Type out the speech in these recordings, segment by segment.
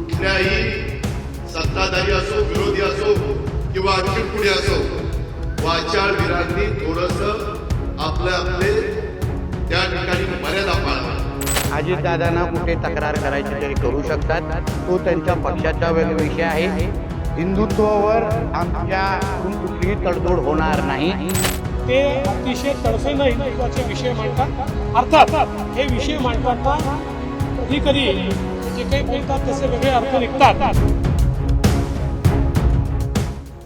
कुठल्याही सत्ताधारी असो विरोधी असो किंवा आणखी पुढे असो वाचाळवीरांनी थोडस आपले आपले त्या ठिकाणी मर्यादा पाळावा. अजितदादांना कुठे तक्रार करायची तरी करू शकतात. तो त्यांच्या पक्षाचा वेगळा विषय आहे. हिंदुत्वावर आमच्याकडून कुठलीही तडजोड होणार नाही. ते अतिशय तडफेनं हिंदुत्वाचे विषय मांडतात. अर्थात हे विषय मांडताना कधी कधी जे काही बोलतात वेगळे अर्थ निघतात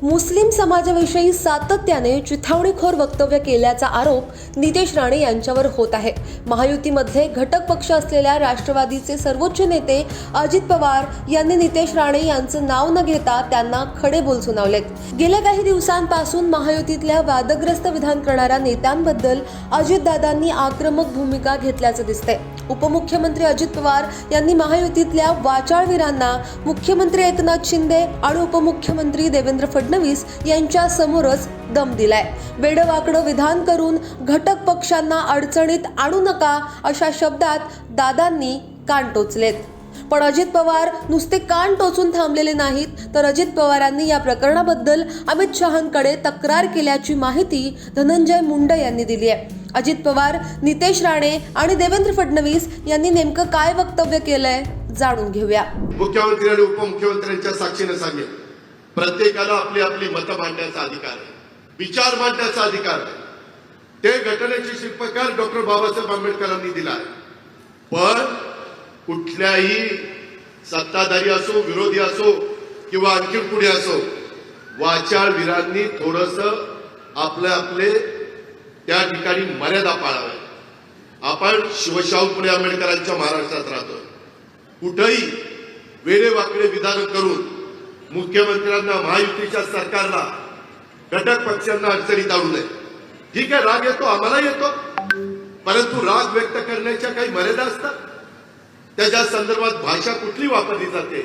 मुस्लिम समाजाविषयी सातत्याने चिथावणीखोर वक्तव्य केल्याचा आरोप नितेश राणे यांच्यावर होत आहे. महायुतीमध्ये घटक पक्ष असलेल्या राष्ट्रवादीचे सर्वोच्च नेते अजित पवार यांनी नितेश राणे यांचं नाव न घेता त्यांना खडे बोल सुनावलेत. गेल्या काही दिवसांपासून महायुतीतल्या वादग्रस्त विधान करणाऱ्या नेत्यांबद्दल अजितदादांनी आक्रमक भूमिका घेतल्याचं दिसतंय. उपमुख्यमंत्री अजित पवार यांनी महायुतीतल्या वाचाळवीरांना मुख्यमंत्री एकनाथ शिंदे आणि उपमुख्यमंत्री देवेंद्र फडणवीस यांच्या समोरच दम दिलाय. वेडवाकडं विधान करून घटक पक्षांना अडचणीत आणू नका अशा शब्दात दादांनी कान टोचलेत. पण अजित पवार नुसते कान टोचून थांबलेले नाहीत. तर अजित पवारांनी या प्रकरणाबद्दल अमित शहांकडे तक्रार केल्याची माहिती धनंजय मुंडे यांनी दिली आहे. अजित पवार नितेश राणे आणि देवेंद्र फडणवीस यांनी नेमकं काय वक्तव्य केलंय जाणून घेऊया. मुख्यमंत्री आणि उपमुख्यमंत्र्यांच्या साक्षीने सांगेल प्रत्येकाला आपली आपली मतं मांडण्याचा अधिकार आहे. विचार मांडण्याचा अधिकार आहे. ते घटनेचे शिल्पकार डॉक्टर बाबासाहेब आंबेडकरांनी दिला आहे. पण कुठल्याही सत्ताधारी असो विरोधी असो किंवा आणखी पुढे असो वाचाळवीरांनी थोडस आपले आपले त्या ठिकाणी मर्यादा पाळाव्या आपण शिवशाहू फुले आंबेडकरांच्या महाराष्ट्रात राहतोय. कुठंही वेडेवाकडे विधान करून मुख्यमंत्र्यांना महायुतीच्या सरकारला घटक पक्षांना अडचणीत आणू नये. ठीक आहे राग येतो आम्हाला येतो. परंतु राग व्यक्त करण्याच्या काही मर्यादा असतात. त्याच्या संदर्भात भाषा कुठली वापरली जाते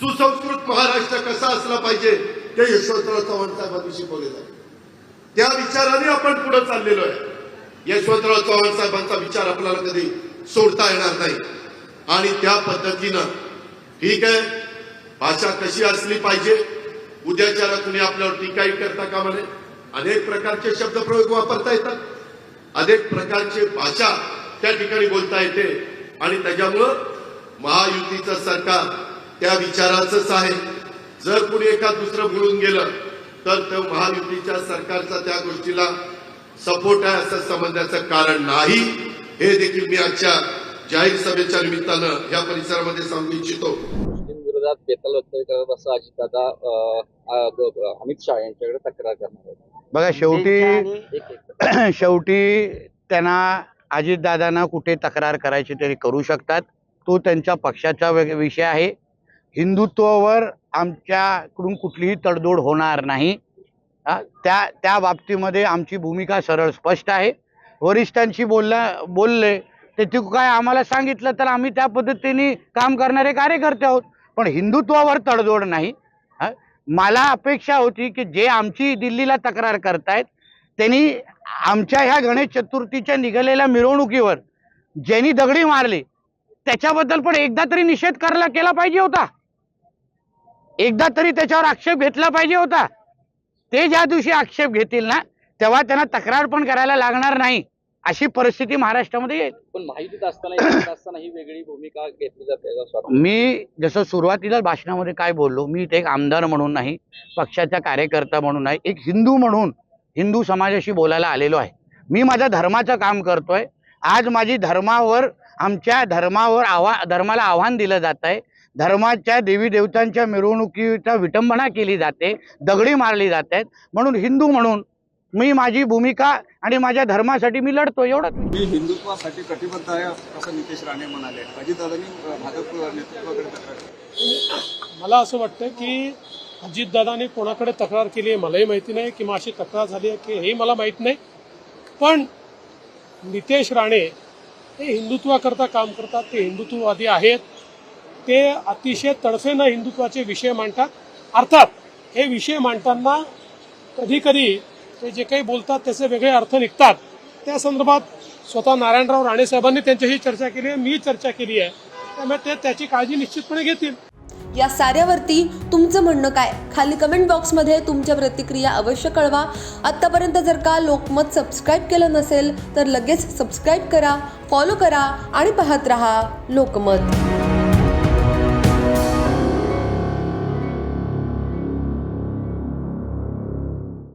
सुसंस्कृत महाराष्ट्र कसा असला पाहिजे ते यशवंतराव चव्हाण साहेबांनी शिकवले जाते. त्या विचाराने आपण पुढे चाललेलो आहे. यशवंतराव चव्हाण साहेबांचा विचार आपल्याला कधी सोडता येणार नाही. आणि त्या पद्धतीनं ठीक आहे भाषा कशी असली पाहिजे उद्याच्याला कुणी आपल्यावर टीकाही करता का म्हणे अनेक प्रकारचे शब्दप्रयोग वापरता येतात. अनेक प्रकारचे भाषा त्या ठिकाणी बोलता येते. आणि त्याच्यामुळं महायुतीचं सरकार त्या विचाराचंच आहे. जर कुणी एखाद दुसरं बोलून गेलं तर तो महायुतीच्या सरकारचा त्या गोष्टीला सपोर्ट आहे असं समजण्याचं कारण नाही. हे देखील मी आजच्या जाहीर सभेच्या निमित्तानं या परिसरामध्ये सांगू इच्छितो. मुस्लिम विरोधात बेताल वक्तव्य करत असं अजितदादा अमित शहा यांच्याकडे तक्रार करणार बघा शेवटी एक एक शेवटी त्यांना अजितदादांना कुठे तक्रार करायची तरी करू शकतात. तो त्यांच्या पक्षाचा विषय आहे. हिंदुत्वावर आमच्याकडून कुठलीही तडजोड होणार नाही. त्या त्या बाबतीमध्ये आमची भूमिका सरळ स्पष्ट आहे. वरिष्ठांशी बोलला बोलले ते तू काय आम्हाला सांगितलं तर आम्ही त्या पद्धतीने काम करणारे कार्यकर्ते आहोत. पण हिंदुत्वावर तडजोड नाही. मला अपेक्षा होती की जे आमची दिल्लीला तक्रार करतायत त्यांनी आमच्या ह्या गणेश चतुर्थीच्या निघालेल्या मिरवणुकीवर ज्यांनी दगडी मारली त्याच्याबद्दल पण एकदा तरी निषेध करायला केला पाहिजे होता. एकदा तरी त्याच्यावर आक्षेप घेतला पाहिजे होता. ते ज्या दिवशी आक्षेप घेतील ना तेव्हा त्यांना तक्रार पण करायला लागणार नाही अशी परिस्थिती महाराष्ट्रामध्ये येईल. पण माहितीत असताना ही वेगळी भूमिका घेतली जाते. मी जसं सुरुवातीला भाषणामध्ये काय बोललो मी इथे एक आमदार म्हणून नाही पक्षाचा कार्यकर्ता म्हणून नाही एक हिंदू म्हणून हिंदू समाजाशी बोलायला आलेलो आहे. मी माझ्या धर्माचं काम करतोय. आज माझी धर्मावर आमच्या धर्मावर आव्हा धर्माला आव्हान दिलं जात आहे धर्माच्या देवी देवतांच्या मिरवणुकीचा विटंबना केली जाते. दगडी मारली जात आहेत म्हणून हिंदू म्हणून मी माझी भूमिका आणि माझ्या धर्मासाठी मी लढतो एवढंच. मी हिंदुत्वासाठी कटिबद्ध आहे असं नितेश राणे म्हणाले. अजितदादांनी भाजप नेतृत्वाकडे. मला असं वाटतं की अजितदादाने कोणाकडे तक्रार केली आहे मलाही माहिती नाही किंवा अशी तक्रार झाली आहे की हेही मला माहीत नाही. पण नितेश राणे हे हिंदुत्वाकरता काम करतात ते हिंदुत्ववादी आहेत. ते अतिशय तडफेनं हिंदुत्वाचे विषय मांडतात. अर्थात हे विषय मांडताना कधीकधी ते जे काही बोलतात त्याचे वेगळे अर्थ निघतात. त्या संदर्भात स्वतः नारायणराव राणे साहेबांनी त्यांच्याशी चर्चा केली आहे मी चर्चा केली आहे. त्यामुळे ते त्याची काळजी निश्चितपणे घेतील. या साऱ्यावरती तुमचं म्हणणं काय? खाली कमेंट बॉक्समध्ये तुमच्या प्रतिक्रिया अवश्य कळवा. आत्तापर्यंत जर का लोकमत सबस्क्राईब केलं नसेल तर लगेच सबस्क्राईब करा फॉलो करा आणि पाहत रहा लोकमत.